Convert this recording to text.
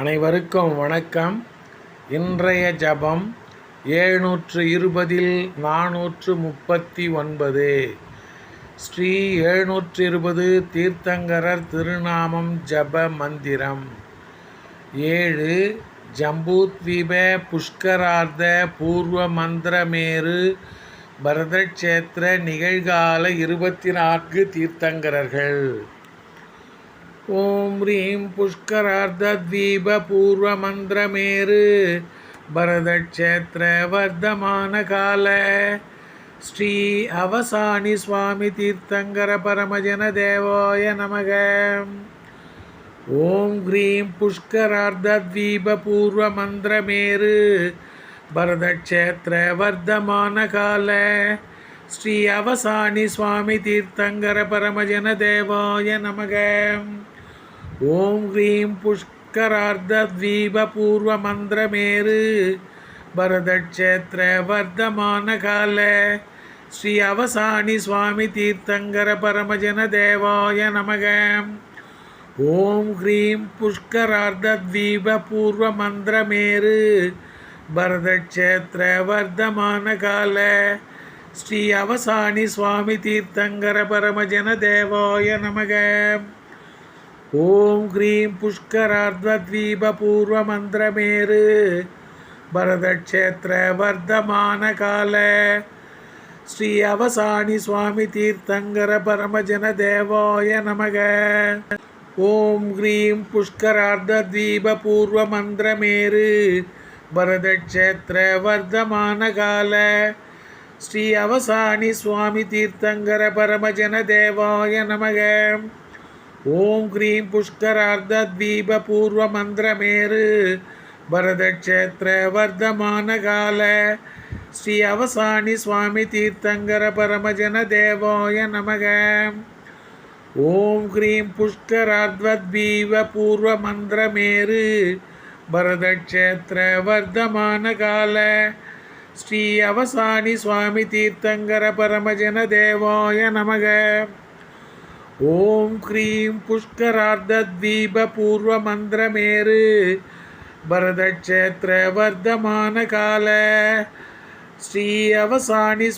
அனைவருக்கும் வணக்கம். இன்றைய ஜபம் ஏழ்நூற்று இருபதில் நானூற்று முப்பத்தி ஒன்பது ஸ்ரீ எழுநூற்று இருபது தீர்த்தங்கரர் திருநாமம் ஜப மந்திரம். ஏழு ஜம்பூத்வீப புஷ்கரார்த்த பூர்வ மந்திரமேரு பரதக்ஷேத்திர நிகழ்கால இருபத்தி நான்கு தீர்த்தங்கரர்கள். ஓம் ரீம் புஷ்கரார்த்தத்வீப பூர்வமந்திரமேரு பரதக்ஷேத்திர வர்த்தமான கால ஸ்ரீ அவசானி சுவாமி தீர்த்தங்கர பரமஜன தேவாய நமக. ஓம் க்ரீம் புஷ்கரார்த்தத்வீப பூர்வமந்திரமேரு பரதக்ஷேத்திர வர்த்தமான கால ஸ்ரீ அவசானி சுவாமி தீர்த்தங்கர பரமஜன தேவாய நமக. ஓம் ஹ்ரீம் புஷ்கரார்த்தீபபூர்வமந்திரமேரு பரதக்ஷேத்திர வர்த்தமான கால. ஸ்ரீ அவசானி சுவாமி தீர்த்தங்கர பரமஜன தேவாய நமக. ஓம் ஹ்ரீம் புஷ்கரார்த்தீபபூர்வமந்திரமேரு பரதக்ஷேத்திர வர்த்தமான கால. ஸ்ரீ அவசானி சுவாமி தீர்த்தங்கர பரமஜன தேவாய நமக. ஓம் க்ரீம் புஷ்கரார்த்வத்வீப பூர்வமந்திரமேரு பரதக்ஷேத்திர வர்த்தமான கால ஸ்ரீ அவசாணி சுவாமி தீர்த்தங்கர பரமஜன தேவாய நமக. ஓம் ஹ்ரீம் புஷ்கரார்த்தீப பூர்வ பூர்வமந்திரமேரு பரதக்ஷேத்திர வர்த்தமான கால ஸ்ரீ அவசாணி சுவாமி தீர்த்தங்கர பரமஜன தேவாய நமக. ஓம் க்ரீம் புஷ்கரார்த்தத்வீப பூர்வமந்திரமேரு பரதக்ஷேத்திர வர்த்தமான கால ஸ்ரீ அவசானி சுவாமி தீர்த்தங்கர பரமஜன தேவாய நமக. ஓம் க்ரீம் பூர்வ பூர்வமந்திரமேரு பரதக்ஷேத்திர வர்த்தமான கால ஸ்ரீ அவசானி சுவாமி தீர்த்தங்கர பரமஜன தேவாய நமக. ஓம் க்ரீம் புஷ்கரார்த்தத்வீப பூர்வமந்திரமேரு பரதக்ஷேத்திர வர்த்தமான கால ஸ்ரீ அவசானி